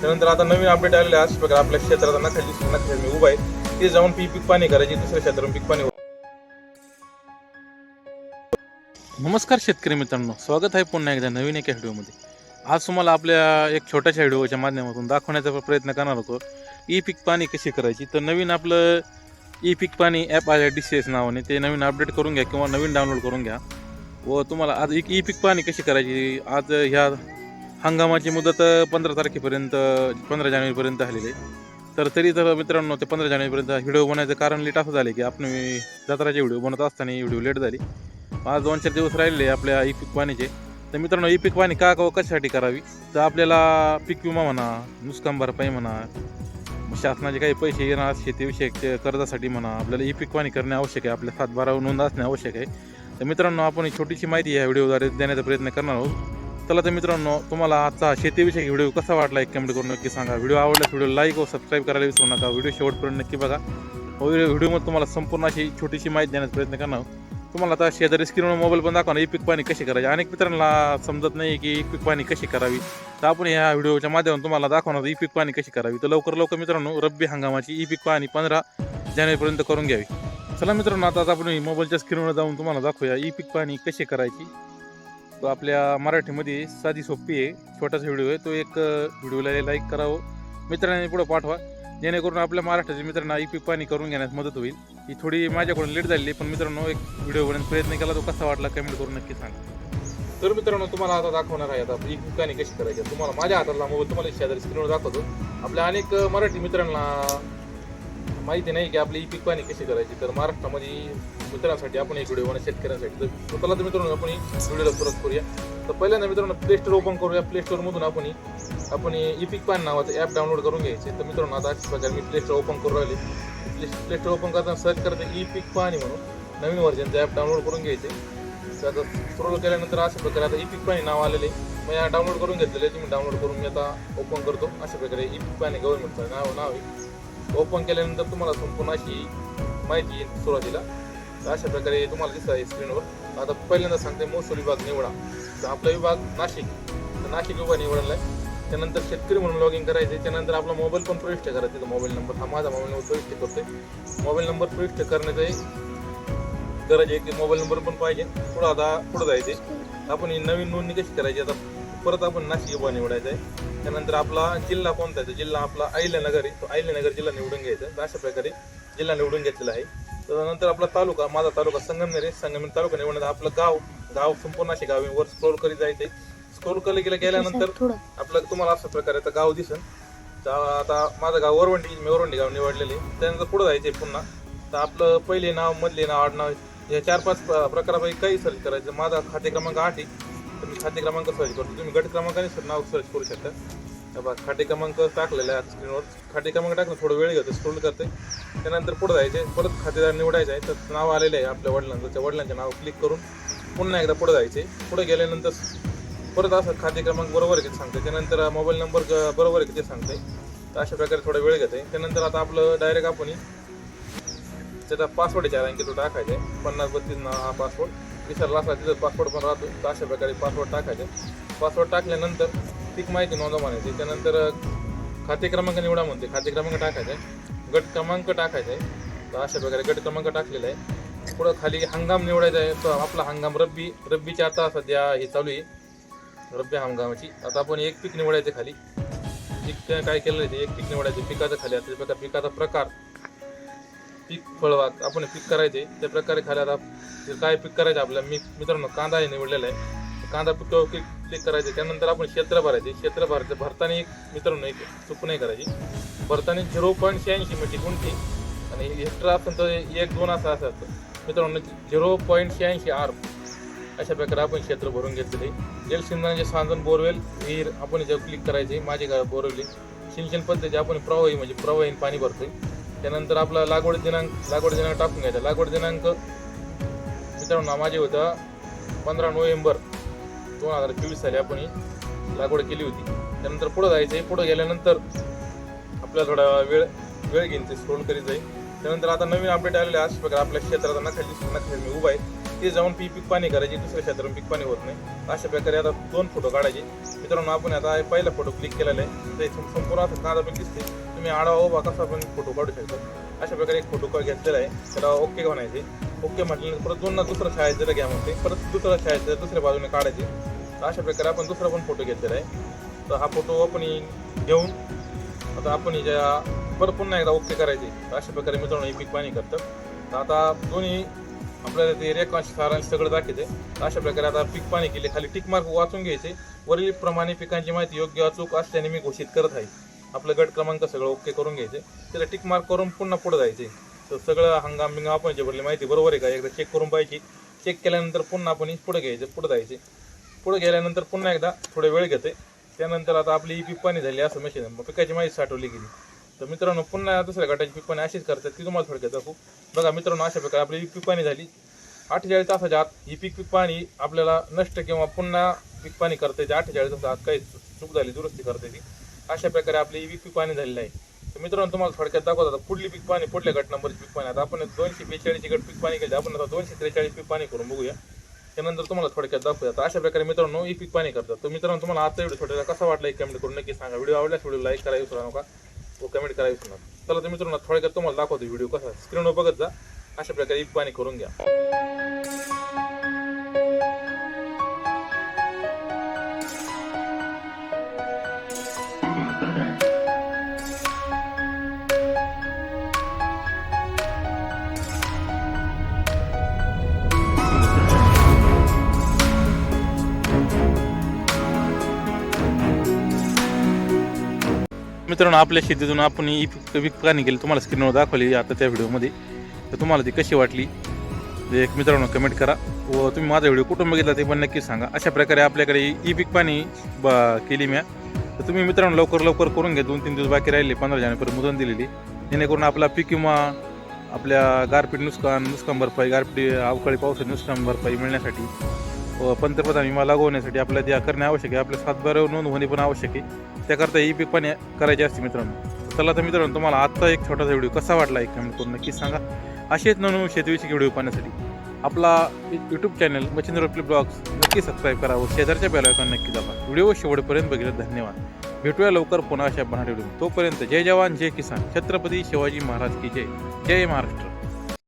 त्यानंतर आता नवीन अपडेट आलेले आज प्रकार आपल्या क्षेत्रात नखाली नखाली उभा आहे. ते जाऊन पी पीक पाणी करायची दुसऱ्या क्षेत्रातून पीक पाणी नमस्कार शेतकरी मित्रांनो स्वागत आहे पुन्हा एकदा नवीन एका व्हिडिओमध्ये आज तुम्हाला आपल्या एक छोट्याशा व्हिडिओच्या माध्यमातून दाखवण्याचा प्रयत्न करणार होतो ई पीक पाणी कशी करायची? तर नवीन आपलं ई पीक पाणी ॲप आहे डी सी एस नावाने. ते नवीन अपडेट करून घ्या किंवा नवीन डाउनलोड करून घ्या. व तुम्हाला आज ई पीक पाणी कशी करायची? आज ह्या हंगामाची मुदत पंधरा तारखेपर्यंत पंधरा जानेवारीपर्यंत झालेली आहे. तर तरी तर मित्रांनो ते पंधरा जानेवारीपर्यंत व्हिडिओ बनवायचं कारण लेट असं झाले की आपण जत्राचे व्हिडिओ बनवत असताना व्हिडिओ लेट झाली. आज दोन चार दिवस राहिले आपल्या ई पीक पाणीचे तर मित्रांनो ई पीक पाणी का व हो, कशासाठी करावी? तर आपल्याला पीक विमा म्हणा नुकसान भरपाई म्हणा शासनाचे काही पैसे येणार शेतीविषयक कर्जासाठी म्हणा आपल्याला ई पीक पाणी करणे आवश्यक आहे. आपल्या सातबारावर नोंद असणे आवश्यक आहे. तर मित्रांनो आपण ही छोटीशी माहिती या व्हिडिओद्वारे देण्याचा प्रयत्न करणार आहोत. चला तर मित्रांनो तुम्हाला आजचा शेतीविषयक व्हिडिओ कसा वाटला एक कमेंट करून नक्की सांगा. व्हिडिओ आवडल्यास व्हिडिओ लाईक व सबस्क्राईब करायला विसरू नका. व्हिडिओ शेवटपर्यंत नक्की बघा. व्हिडिओमध्ये तुम्हाला संपूर्ण अशी छोटीशी माहिती देण्याचा प्रयत्न करणार तुम्हाला आता शेजारी स्क्रीनवर मोबाईल पण दाखवा ई पीक पाणी कशी करायची? अनेक मित्रांना समजत नाही की ई पीक पाणी कशी करावी. तर आपण या व्हिडिओच्या माध्यमातून तुम्हाला दाखवणार ई पीक पाणी कशी करावी. तर लवकर लवकर मित्रांनो रब्बी हंगामाची ई पीक पाणी पंधरा जानेवारीपर्यंत करून घ्यावी. चला मित्रांनो आता आता आपण मोबाईलच्या स्क्रीनवर जाऊन तुम्हाला दाखवूया ई पीक पाणी कशी करायची. तो आपल्या मराठीमध्ये साधी सोपी आहे छोटासा व्हिडिओ आहे. तो एक व्हिडिओला लाईक करावं. मित्रांनी पुढे पाठवा. जेणेकरून आपल्या महाराष्ट्राच्या मित्रांना ई पीक पाणी करून घेण्यास मदत होईल. ही थोडी माझ्याकडून लेट झालेली पण मित्रांनो एक व्हिडिओ बनवण्याचा प्रयत्न केला तो कसा वाटला कमेंट करून नक्की सांगा. तर मित्रांनो तुम्हाला आता दाखवणार आहे आता ई पीक पाणी कशी करायची. आहे. तुम्हाला माझ्या हातातला मोबाईल तुम्हाला शेजारी स्क्रीनवर दाखवतो. आपल्या अनेक मराठी मित्रांना माहिती नाही की आपली ई पीक पाणी कशी करायची. तर महाराष्ट्रामध्ये मित्रांसाठी आपण एक व्हिडिओ बनवू शेतकऱ्यांसाठी. तर चला तर मित्रांनो आपण व्हिडिओला परत करूया. तर पहिल्यांदा मित्रांनो प्ले स्टोर ओपन करूया. प्ले स्टोरमधून आपण आपण ई पीक पाणी नावाचं ॲप डाउनलोड करून घ्यायचे. तर मित्रांनो आता प्रकारे मी प्ले स्टोर ओपन करून राहिले. प्ले प्ले स्टोर ओपन करताना सर्च करते ई पीक पाणी म्हणून. नवीन व्हर्जनचं ॲप डाउनलोड करून घ्यायचे. तर आता स्क्रोल केल्यानंतर अशा प्रकारे आता ई पीक पाणी नाव आलेले. आहे. मग या डाउनलोड करून घेतलेले तुम्ही डाउनलोड करून मी आता ओपन करतो. अशा प्रकारे ई पीक पाणी गव्हर्नमेंटचं नाव नाव आहे. ओपन केल्यानंतर तुम्हाला संपूर्ण अशी माहिती येईल सुरुवातीला. तर अशा प्रकारे तुम्हाला दिसत आहे स्क्रीनवर आता पहिल्यांदा सांगते महसूल विभाग निवडा. तर आपला विभाग नाशिक. तर नाशिक विभाग निवडला आहे. त्यानंतर शेतकरी म्हणून लॉग इन करायचे त्यानंतर आपला मोबाईल पण प्रविष्ट करायचा तिथं मोबाईल नंबर हा माझा मोबाईल नंबर प्रविष्ट करतोय. मोबाईल नंबर प्रविष्ट करण्याचं गरज आहे की मोबाईल नंबर पण पाहिजे. पुढं आता पुढं जायचे आपण ही नवीन नोंदणी कशी करायची? आता परत आपण नाशिक विभाग निवडायचा आहे. त्यानंतर आपला जिल्हा कोणता आहे? जिल्हा आपला अहिल्यानगर आहे. तो अहिल्यानगर जिल्हा निवडून घ्यायचा तर अशा प्रकारे जिल्हा निवडून घेतलेला आहे. त्यानंतर आपला तालुका माझा तालुका संगमनेर आहे. संगमनेर तालुका निवडण्यात आपलं गाव गाव संपूर्ण असे गाव. वर स्क्रोल करीत जायचे स्क्रोल केलं गेलं गेल्यानंतर आपलं तुम्हाला अशा प्रकारे आता गाव दिसन तर आता माझं गाव वरवंडी मी वरवंडी गाव निवडलेले. त्यानंतर पुढे जायचे पुन्हा. तर आपलं पहिले नाव मधले नाव आडनाव या चार पाच प्रकारापैकी काही सर्च करायचं. माझा खाते क्रमांक आठ आहे. तर खाते क्रमांक सर्च करतो. तुम्ही गट क्रमांकाने सर नाव सर्च करू शकता. तर बघा खाते क्रमांक टाकलेला आहे स्क्रीनवर खाते क्रमांक टाकणं थोडं वेळ घेतो स्क्रोल करते. त्यानंतर पुढे जायचे परत खातेदार निवडायचं आहे तर नाव आलेलं आहे आपल्या वडिलांचं. त्या वडिलांचे नाव क्लिक करून पुन्हा एकदा पुढे जायचे पुढे गेल्यानंतर परत असं खाते क्रमांक बरोबर आहे ते सांगते त्यानंतर मोबाईल नंबर बरोबर आहे ते सांगते तर अशा प्रकारे थोडा वेळ घेते त्यानंतर आता आपलं डायरेक्ट आपण त्याचा पासवर्ड विचारायला चार अंकी तो टाकायचा आहे पन्नास बत्तीस नाव हा पासवर्ड विसरला असला तिथं पासवर्ड पण राहतो. तर अशा प्रकारे पासवर्ड टाकायचे. पासवर्ड टाकल्यानंतर पीक माहिती नोंदवा म्हणायची. त्यानंतर खाते क्रमांक निवडा म्हणते. खाते क्रमांक टाकायचा. आहे गट क्रमांक टाकायचा. आहे तर अशा प्रकारे गट क्रमांक टाकलेला आहे. पुढं खाली हंगाम निवडायचा आहे. तर आपला हंगाम रब्बी रब्बीची आता सध्या हे चालू आहे. रब्बी हंगामाची. आता आपण एक पीक निवडायचं खाली. पीक काय केलं आहे ते? एक पीक निवडायचं. पिकाचं खाली. आता प्रकार पिकाचा प्रकार पीक फळवात आपण पीक करायचे त्या प्रकारे खाली काय पीक करायचं आपल्याला मी मित्रांनो कांदा आहे निवडलेला आहे. कांदा पिकावर क्लिक क्लिक करायचे त्यानंतर आपण क्षेत्र भरायचे. क्षेत्र भरायचं भरताना एक मित्रांनो एक चूक नाही करायची. भरताना झिरो पॉईंट शहाऐंशी म्हणजे कोणती आणि हेक्टर असेल तर एक दोन असं असं मित्रांनो झिरो पॉईंट शहाऐंशी आर अशा प्रकारे आपण क्षेत्र भरून घेतलेले जलसिंचनाचे सांजन बोरवेल विहीर आपण याच्यावर क्लिक करायचे माझे घर बोरवेली सिंचन पद्धती आपण प्रवाही म्हणजे प्रवाहीन पाणी भरतोय. त्यानंतर आपला लागवड दिनांक लागवड दिनांक टाकून घ्यायचा. लागवड दिनांक मित्रांनो माझे होता पंधरा नोव्हेंबर दोन हजार चोवीस साली आपण ही लागवड केली होती. त्यानंतर पुढं जायचं पुढं गेल्यानंतर आपल्याला थोडा वेळ वेळ घेईन ते स्क्रोल करीत जाईल. त्यानंतर आता नवीन अपडेट आलेले आहे अशा प्रकारे आपल्या क्षेत्रात नखाली नखाली मी उभा आहे. ते जाऊन पी पीक पाणी करायचे दुसऱ्या क्षेत्रात पीक पाणी होत नाही. अशा प्रकारे आता दोन फोटो काढायचे. मित्रांनो आपण आता पहिला फोटो क्लिक केलेला आहे. ते संपूर्ण असं कांदा पण दिसते तुम्ही आडवा उभा कसा पण फोटो काढू शकता. अशा प्रकारे एक फोटो घेतलेला आहे. त्याला ओके म्हणायचे. ओके म्हटल्यानंतर परत दोन दुसरं छाया जरा घ्या म्हणते. परत दुसरा छायाचित्र दुसऱ्या बाजूने काढायचे. तर अशा प्रकारे आपण दुसरा पण फोटो घेतलेला आहे. तर हा फोटो आपण घेऊन आता आपण ज्या परत पुन्हा एकदा ओके करायचे. अशा प्रकारे मित्रांनो हे पीक पाणी करतं तर आता दोन्ही आपल्याला ते रेखांश सारांश सगळं दाखवते. अशा प्रकारे आता पीक पाणी केले खाली टिक मार्क वाचून घ्यायचे. वरील प्रमाणे पिकांची माहिती योग्य अचूक असल्याने मी घोषित करत आहे. आपलं गट क्रमांक सगळं ओके करून घ्यायचे. त्याला टिक मार्क करून पुन्हा पुढे जायचे. तर सगळं हंगाम बिंगाम आपण जे भरली माहिती बरोबर आहे का? एकदा चेक करून पाहिजे चेक केल्यानंतर पुन्हा आपण पुढे घ्यायचे पुढे जायचे. पुढे गेल्यानंतर पुन्हा एकदा थोडा वेळ घेते. त्यानंतर आता आपली ही पीक पाणी झाली असं मशीन मग पिकाची माहिती साठवली गेली. तर मित्रांनो पुन्हा दुसऱ्या गटाची पीक पाणी अशीच करतात ती तुम्हाला थोडक्यात दाखवू. बघा मित्रांनो अशा प्रकारे आपली पीक पाणी झाली. अठ्ठेचाळीस तासाच्या आत ही पीक पीक पाणी आपल्याला नष्ट किंवा पुन्हा पीक पाणी करता. येते अठ्ठेचाळीस तासाच्या आत काही चूक झाली दुरुस्ती करता येते अशा प्रकारे आपली ही पीक पीक पाणी झालेलं आहे. तर मित्रांनो तुम्हाला थोडक्यात दाखवत आता पुढली पीक पाणी पुढल्या गट नंबरची पीक पाणी आता आपण दोनशे बेचाळीस गट पीक पाणी केले. आपण आता दोनशे त्रेचाळीस पीक पाणी करून बघूया. त्यानंतर तुम्हाला थोडक्यात दाखवूया आता. अशा प्रकारे मित्रांनो ही पीक पाणी करतात. तर मित्रांनो तुम्हाला आता व्हिडिओ थोड्या कसा वाटला एक कमेंट करून नक्की सांगा. व्हिडिओ आवडल्यास व्हिडिओ लाईक करायला विसरू नका. व कमेंट करायला ना चला तर मित्रांनो थोडक्यात तुम्हाला दाखवतो व्हिडिओ कसा स्क्रीनवर बघत जा. अशा प्रकारे ही पाणी करून घ्या. मित्रांनो आपल्या शेतीतून आपण ही पीक पीक पाणी केली तुम्हाला स्क्रीनवर दाखवली आता त्या व्हिडिओमध्ये. तर तुम्हाला ती कशी वाटली? ते एक मित्रांनो कमेंट करा. व तुम्ही माझा व्हिडिओ कुठून बघितला ते पण नक्की सांगा. अशा प्रकारे आपल्याकडे ई पीक पाणी ब केली म्या तर तुम्ही मित्रांनो लवकर लवकर करून घ्या. दोन तीन दिवस बाकी राहिले पंधरा जानेपर्यंत मुदत दिलेली. जेणेकरून आपला पीक किंवा आपल्या गारपीट नुकसान नुकसान भरपाई गारपीट अवकाळी पावसाची नुकसान भरपाई मिळण्यासाठी पंतप्रधान विमा लागू होण्यासाठी आपल्याला त्या करणे आवश्यक आहे आपल्या सातबाऱ्यावर नोंद होणे पण आवश्यक आहे. त्याकरता ई पीक पण करायची असते मित्रांनो. चला तर मित्रांनो तुम्हाला आत्ता एक छोटासा व्हिडिओ कसा वाटला एक कमेंट करून नक्कीच सांगा. असेच नवीन शेतीविषयी व्हिडिओ पाहण्यासाठी आपला यूट्यूब चॅनल मच्छिंद्र आपले ब्लॉग्स नक्की सबस्क्राईब करा व शेजारच्या बेलायकॉन नक्की दाबा. व्हिडिओ शेवटपर्यंत बघितलं धन्यवाद. भेटूया लवकर पुन्हा अशा बनाडे तोपर्यंत जय जवान जय किसान. छत्रपती शिवाजी महाराज की जय. जय महाराष्ट्र.